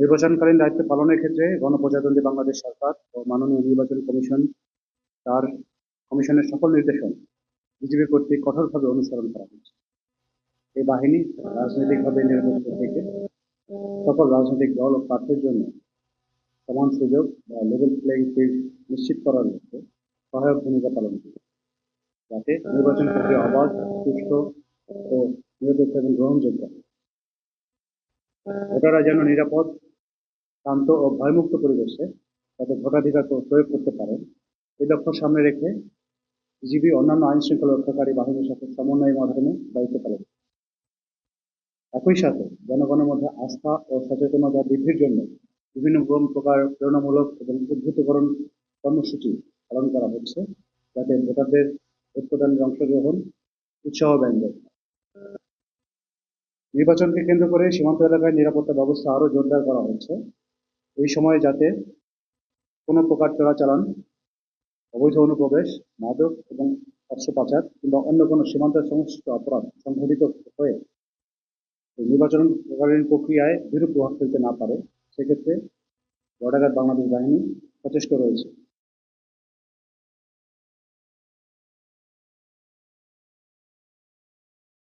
নির্বাচনকালীন দায়িত্ব পালনের ক্ষেত্রে গণপ্রজাতন্ত্রী বাংলাদেশ সরকার ও মাননীয় নির্বাচন কমিশন তার কমিশনের সকল নির্দেশন বিজিবি কর্তৃক কঠোরভাবে অনুসরণ করা হয়েছে এই বাহিনী রাজনৈতিকভাবে নিরপেক্ষ থেকে সকল রাজনৈতিক দল ও প্রার্থীর জন্য সমান সুযোগ বা লেভেল প্লেইং ফিল্ড নিশ্চিত করার লক্ষ্যে সহায়ক ভূমিকা পালন করবে যাতে নির্বাচন প্রক্রিয়া অবাধ সুষ্ঠু ও নিরপেক্ষ এবং গ্রহণযোগ্য। ভোটাররা যেন নিরাপদ শান্ত ও ভয়মুক্ত পরিবেশে তাদের ভোটাধিকার প্রয়োগ করতে পারেন এই লক্ষ্য সামনে রেখে বিজিবি অন্যান্য আইন শৃঙ্খলা রক্ষাকারী বাহিনীর সাথে সমন্বয়ের মাধ্যমে দায়িত্ব পালন একই সাথে জনগণের মধ্যে আস্থা ও সচেতনতা বৃদ্ধির জন্য বিভিন্ন প্রকার প্রেরণামূলক এবং উদ্ভূতকরণ কর্মসূচি পালন করা হচ্ছে, যাতে ভোটারদের ভোটপ্রদানের অংশগ্রহণ উৎসাহ ব্যঞ্জক নির্বাচনকে কেন্দ্র করে সীমান্ত এলাকায় নিরাপত্তা ব্যবস্থা আরও জোরদার করা হচ্ছে। এই সময়ে যাতে কোনো প্রকার চোরাচালান, অবৈধ অনুপ্রবেশ, মাদক এবং অস্ত্র পাচার কিংবা অন্য কোনো সীমান্ত সংশ্লিষ্ট অপরাধ সংঘটিত হয়ে নির্বাচনকালীন প্রক্রিয়ায় বিরূপ প্রভাব ফেলতে না পারে, সেক্ষেত্রে বর্ডার বাংলাদেশ বাহিনী সচেষ্ট রয়েছে।